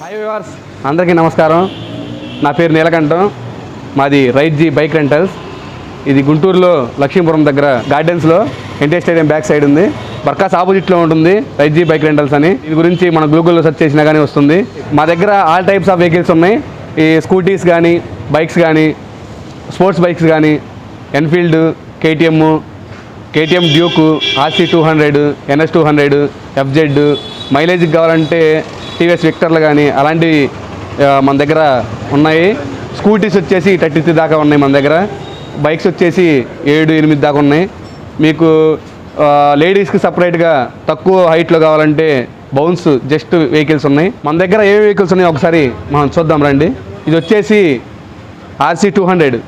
Hi viewers అందరికీ నమస్కారం. నా పేరు నీలకంఠం. మాది రైట్ జీ బైక్ రెంటల్స్. ఇది గుంటూరులో లక్ష్మీపురం దగ్గర గార్డెన్స్లో ఎన్టీఆర్ స్టేడియం బ్యాక్ సైడ్ ఉంది. బర్కాస్ ఆపోజిట్లో ఉంటుంది రైట్ జీ బైక్ రెంటల్స్ అని. దీని గురించి మన గూగుల్లో సెర్చ్ చేసినా కానీ వస్తుంది. మా దగ్గర ఆల్ టైప్స్ ఆఫ్ వెహికల్స్ ఉన్నాయి. ఈ స్కూటీస్ కానీ బైక్స్ కానీ స్పోర్ట్స్ బైక్స్ కానీ Enfield KTM KTM Duke RC two hundred NS two hundred FZ మైలేజ్కి కావాలంటే టీవీఎస్ విక్టర్లు కానీ అలాంటివి మన దగ్గర ఉన్నాయి. స్కూటీస్ వచ్చేసి థర్టీ త్రీ దాకా ఉన్నాయి మన దగ్గర. బైక్స్ వచ్చేసి ఏడు ఎనిమిది దాకా ఉన్నాయి. మీకు లేడీస్కి సపరేట్గా తక్కువ హైట్లో కావాలంటే బౌన్స్ జస్ట్ వెహికల్స్ ఉన్నాయి. మన దగ్గర ఏ వెహికల్స్ ఉన్నాయి ఒకసారి మనం చూద్దాం రండి. ఇది వచ్చేసి ఆర్సీ టూ హండ్రెడ్.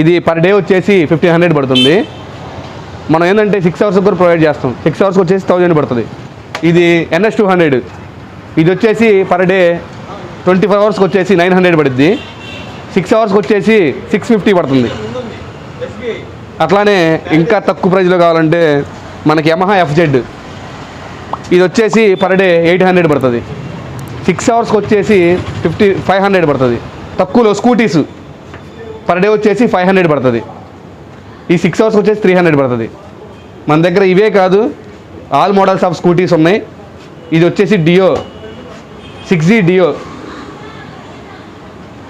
ఇది పర్ డే వచ్చేసి ఫిఫ్టీన్ హండ్రెడ్ పడుతుంది. మనం ఏంటంటే సిక్స్ అవర్స్ కూడా ప్రొవైడ్ చేస్తాం. సిక్స్ అవర్స్కి వచ్చేసి థౌజండ్ పడుతుంది. ఇది ఎన్ఎస్ టూ హండ్రెడ్. ఇది వచ్చేసి పర్ డే ట్వంటీ ఫోర్ అవర్స్కి వచ్చేసి నైన్ హండ్రెడ్ పడుద్ది. సిక్స్ అవర్స్కి వచ్చేసి సిక్స్ ఫిఫ్టీ పడుతుంది. అట్లానే ఇంకా తక్కువ ప్రైజ్లో కావాలంటే మనకి యమహా ఎఫ్జెడ్ ఇది వచ్చేసి పర్ డే ఎయిట్ హండ్రెడ్ పడుతుంది. సిక్స్ అవర్స్కి వచ్చేసి ఫిఫ్టీ ఫైవ్ హండ్రెడ్ పడుతుంది. తక్కువలో స్కూటీస్ పర్ డే వచ్చేసి ఫైవ్ హండ్రెడ్ పడుతుంది. ఈ సిక్స్ అవర్స్కి వచ్చేసి త్రీ హండ్రెడ్ పడుతుంది. మన దగ్గర ఇవే కాదు ఆల్ మోడల్స్ ఆఫ్ స్కూటీస్ ఉన్నాయి. ఇది వచ్చేసి డియో సిక్స్ జీ డియో.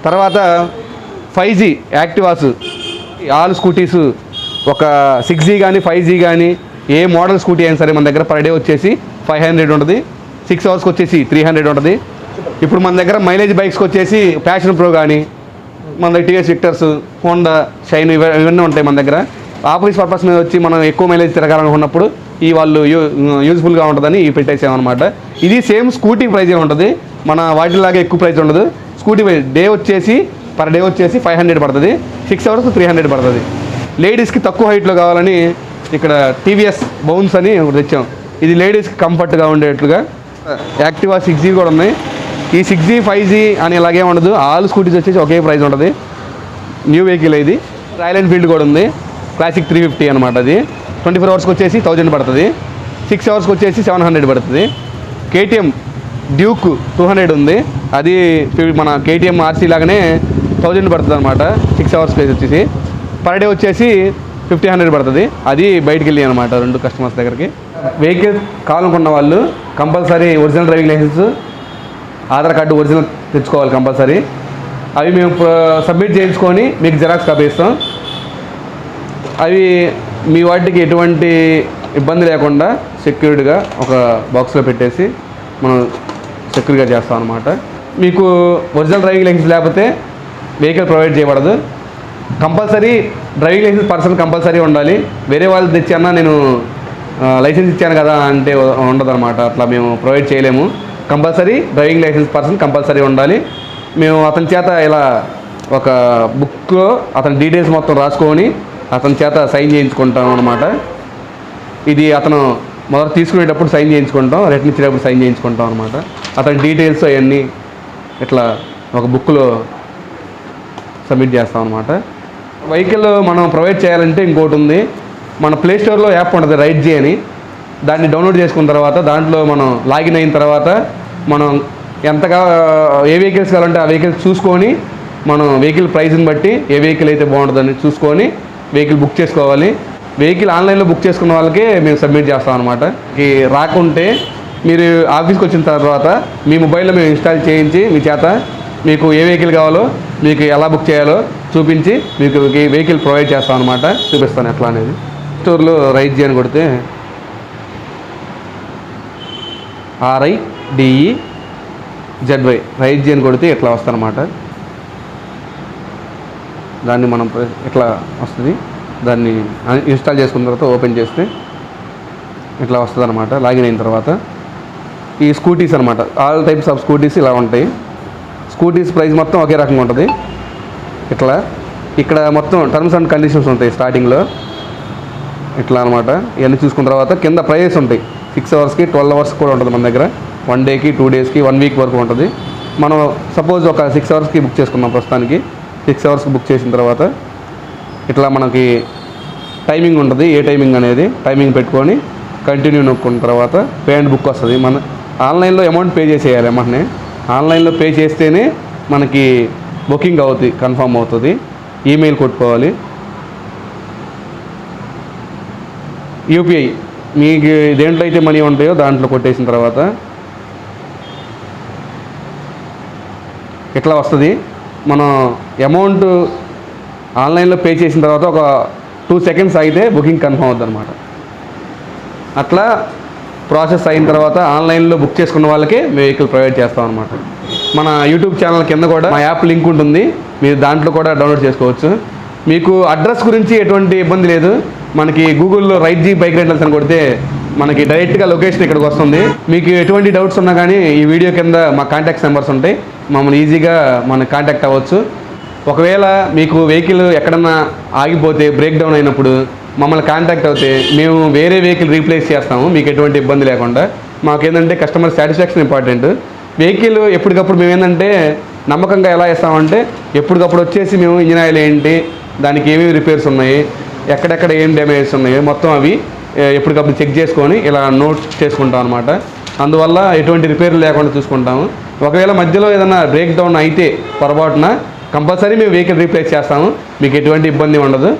తర్వాత five G Activas. All scooties. ఒక సిక్స్ జీ కానీ ఫైవ్ జీ కానీ ఏ మోడల్ స్కూటీ అయినా సరే మన దగ్గర పర్ డే వచ్చేసి ఫైవ్ హండ్రెడ్ ఉంటుంది. సిక్స్ అవర్స్కి వచ్చేసి త్రీ హండ్రెడ్ ఉంటుంది. ఇప్పుడు మన దగ్గర మైలేజ్ బైక్స్కి వచ్చేసి ప్యాషన్ ప్రో కానీ మన దగ్గర టీఎస్ విక్టర్స్ హోండా షైన్ ఇవన్నీ ఉంటాయి మన దగ్గర. ఆఫీస్ పర్పస్ మీద వచ్చి మనం ఎక్కువ మైలేజ్ తిరగాలనుకున్నప్పుడు ఈ వాళ్ళు యూ యూజ్ఫుల్గా ఉంటుందని పెట్టేసామన్నమాట. ఇది సేమ్ స్కూటీ ప్రైజే ఉంటుంది. మన వాటిలాగా ఎక్కువ ప్రైజ్ ఉండదు. స్కూటీ డే వచ్చేసి పర్ డే వచ్చేసి ఫైవ్ హండ్రెడ్ పడుతుంది. సిక్స్ అవర్స్ త్రీ హండ్రెడ్ పడుతుంది. లేడీస్కి తక్కువ హైట్లో కావాలని ఇక్కడ టీవీఎస్ బౌన్స్ అని ఒకటి తెచ్చాం. ఇది లేడీస్కి కంఫర్ట్గా ఉండేట్లుగా యాక్టివా సిక్స్ జీ కూడా ఉన్నాయి. ఈ సిక్స్ జీ ఫైవ్ జీ అని ఇలాగే ఉండదు. ఆల్ స్కూటీస్ వచ్చేసి ఒకే ప్రైస్ ఉంటుంది. న్యూ వెహికల్ ఇది. రాయల్ ఎన్ఫీల్డ్ కూడా ఉంది. క్లాసిక్ త్రీ ఫిఫ్టీ అనమాట అది. ట్వంటీ ఫోర్ అవర్స్కి వచ్చేసి థౌజండ్ పడుతుంది. సిక్స్ అవర్స్కి వచ్చేసి సెవెన్ హండ్రెడ్ పడుతుంది. కేటీఎం డ్యూక్ టూ హండ్రెడ్ ఉంది. అది మన కేటీఎం ఆర్సీ లాగానే థౌజండ్ పడుతుంది అనమాట సిక్స్ అవర్స్ ప్లేస్ వచ్చేసి. పర్ డే వచ్చేసి ఫిఫ్టీ హండ్రెడ్ పడుతుంది. అది బయటికి వెళ్ళి అనమాట రెండు కస్టమర్స్ దగ్గరికి. వెహికల్ కావాలనుకున్న వాళ్ళు compulsory original driving licence Aadhaar card original తెచ్చుకోవాలి కంపల్సరీ. అవి మేము సబ్మిట్ చేయించుకొని మీకు జిరాక్స్ కాపీ ఇస్తాం. అవి మీ వాటికి ఎటువంటి ఇబ్బంది లేకుండా సెక్యూర్డ్గా ఒక బాక్స్లో పెట్టేసి మనం సెక్యూర్గా చేస్తాం అనమాట మీకు ఒరిజినల్ డ్రైవింగ్ లైసెన్స్ లేకపోతే వెహికల్ ప్రొవైడ్ చేయబడదు. Compulsory driving licence person compulsory ఉండాలి. వేరే వాళ్ళు తెచ్చానా నేను లైసెన్స్ ఇచ్చాను కదా అంటే ఉండదన్నమాట. అట్లా మేము ప్రొవైడ్ చేయలేము. Compulsory driving licence person compulsory ఉండాలి. మేము అతని చేత ఇలా ఒక బుక్లో అతని డీటెయిల్స్ మొత్తం రాసుకొని అతని చేత సైన్ చేయించుకుంటాం అనమాట ఇది అతను మొదట తీసుకునేటప్పుడు సైన్ చేయించుకుంటాం రిటర్న్ ఇచ్చేటప్పుడు సైన్ చేయించుకుంటాం అనమాట అతని డీటెయిల్స్ అవన్నీ ఇట్లా ఒక బుక్లో సబ్మిట్ చేస్తాం అనమాట వెహికల్ మనం ప్రొవైడ్ చేయాలంటే ఇంకోటి ఉంది. మన ప్లే స్టోర్లో యాప్ ఉంటుంది రైట్ జీ అని. దాన్ని డౌన్లోడ్ చేసుకున్న తర్వాత దాంట్లో మనం లాగిన్ అయిన తర్వాత మనం ఎంతగా ఏ వెహికల్స్ కావాలంటే ఆ వెహికల్స్ చూసుకొని మనం వెహికల్ ప్రైస్ని బట్టి ఏ వెహికల్ అయితే బాగుంటుందని చూసుకొని వెహికల్ బుక్ చేసుకోవాలి. వెహికల్ ఆన్లైన్లో బుక్ చేసుకున్న వాళ్ళకే మేము సబ్మిట్ చేస్తాం అనమాట రాకుంటే మీరు ఆఫీస్కి వచ్చిన తర్వాత మీ మొబైల్లో మేము ఇన్స్టాల్ చేయించి మీ చేత మీకు ఏ వెహికల్ కావాలో మీకు ఎలా బుక్ చేయాలో చూపించి మీకు వెహికల్ ప్రొవైడ్ చేస్తాం అనమాట చూపిస్తాను ఎట్లా అనేది. స్టోర్లో రైట్ అని కొడితే R I D E Z Y right G అని కొడితే ఇట్లా వస్తుందన్నమాట దాన్ని మనం ప్రెస్- ఇట్లా వస్తుంది? దాన్ని ఇన్స్టాల్ చేసుకున్న తర్వాత ఓపెన్ చేస్తే ఇట్లా వస్తుంది అనమాట లాగిన్ అయిన తర్వాత ఈ స్కూటీస్ అనమాట ఆల్ టైప్స్ ఆఫ్ స్కూటీస్ ఇలా ఉంటాయి. స్కూటీస్ ప్రైస్ మొత్తం ఒకే రకంగా ఉంటుంది. ఇట్లా ఇక్కడ మొత్తం టర్మ్స్ అండ్ కండిషన్స్ ఉంటాయి స్టార్టింగ్లో ఇట్లా అనమాట ఇవన్నీ చూసుకున్న తర్వాత కింద ప్రైజెస్ ఉంటాయి. సిక్స్ అవర్స్కి ట్వెల్వ్ అవర్స్ కూడా ఉంటుంది మన దగ్గర. వన్ డేకి టూ డేస్కి వన్ వీక్ వరకు ఉంటుంది. మనం సపోజ్ ఒక సిక్స్ అవర్స్కి బుక్ చేసుకున్నాం ప్రస్తుతానికి. సిక్స్ అవర్స్కి బుక్ చేసిన తర్వాత ఇట్లా మనకి టైమింగ్ ఉంటుంది ఏ టైమింగ్ అనేది టైమింగ్ పెట్టుకొని కంటిన్యూ నొక్కున్న తర్వాత పే అండ్ బుక్ వస్తుంది. మన ఆన్లైన్లో అమౌంట్ పే చేసేయాలి అమ్మనే. ఆన్లైన్లో పే చేస్తేనే మనకి బుకింగ్ అవుతుంది కన్ఫర్మ్ అవుతుంది ఈమెయిల్ కొట్టుకోవాలి. యూపీఐ మీకు దేంట్లో అయితే మనీ ఉంటాయో దాంట్లో కొట్టేసిన తర్వాత ఇట్లా వస్తుంది? మనం అమౌంట్ ఆన్లైన్లో పే చేసిన తర్వాత ఒక టూ సెకండ్స్ అయితే బుకింగ్ కన్ఫర్మ్ అవుతుంది అనమాట అట్లా ప్రాసెస్ అయిన తర్వాత ఆన్లైన్లో బుక్ చేసుకున్న వాళ్ళకే వెహికల్ ప్రొవైడ్ చేస్తాం అనమాట మన యూట్యూబ్ ఛానల్ కింద కూడా మా యాప్ లింక్ ఉంటుంది. మీరు దాంట్లో కూడా డౌన్లోడ్ చేసుకోవచ్చు. మీకు అడ్రస్ గురించి ఎటువంటి ఇబ్బంది లేదు. మనకి గూగుల్లో రైట్ జీ బైక్ రెంటల్స్ అని కొడితే మనకి డైరెక్ట్గా లొకేషన్ ఇక్కడికి వస్తుంది. మీకు ఎటువంటి డౌట్స్ ఉన్నా కానీ ఈ వీడియో కింద మా కాంటాక్ట్ నెంబర్స్ ఉంటాయి. మమ్మల్ని ఈజీగా మన కాంటాక్ట్ అవ్వచ్చు. ఒకవేళ మీకు వెహికల్ ఎక్కడన్నా ఆగిపోతే బ్రేక్ డౌన్ అయినప్పుడు మమ్మల్ని కాంటాక్ట్ అవుతే మేము వేరే వెహికల్ రీప్లేస్ చేస్తాము మీకు ఎటువంటి ఇబ్బంది లేకుండా. మాకేంటంటే కస్టమర్ సాటిస్ఫాక్షన్ ఇంపార్టెంట్ వెహికల్ ఎప్పటికప్పుడు మేము ఏంటంటే నమ్మకంగా ఎలా ఇస్తామంటే ఎప్పటికప్పుడు వచ్చేసి మేము ఇంజిన్ ఆయిల్ ఏంటి దానికి ఏమేమి రిపేర్స్ ఉన్నాయి ఎక్కడెక్కడ ఏం డ్యామేజెస్ ఉన్నాయి మొత్తం అవి ఎప్పటికప్పుడు చెక్ చేసుకొని ఇలా నోట్ చేసుకుంటాం అనమాట అందువల్ల ఎటువంటి రిపేర్లు లేకుండా చూసుకుంటాము. ఒకవేళ మధ్యలో ఏదైనా బ్రేక్ డౌన్ అయితే పొరపాటున కంపల్సరీ మేము వెహికల్ రీప్లేస్ చేస్తాము. మీకు ఎటువంటి ఇబ్బంది ఉండదు.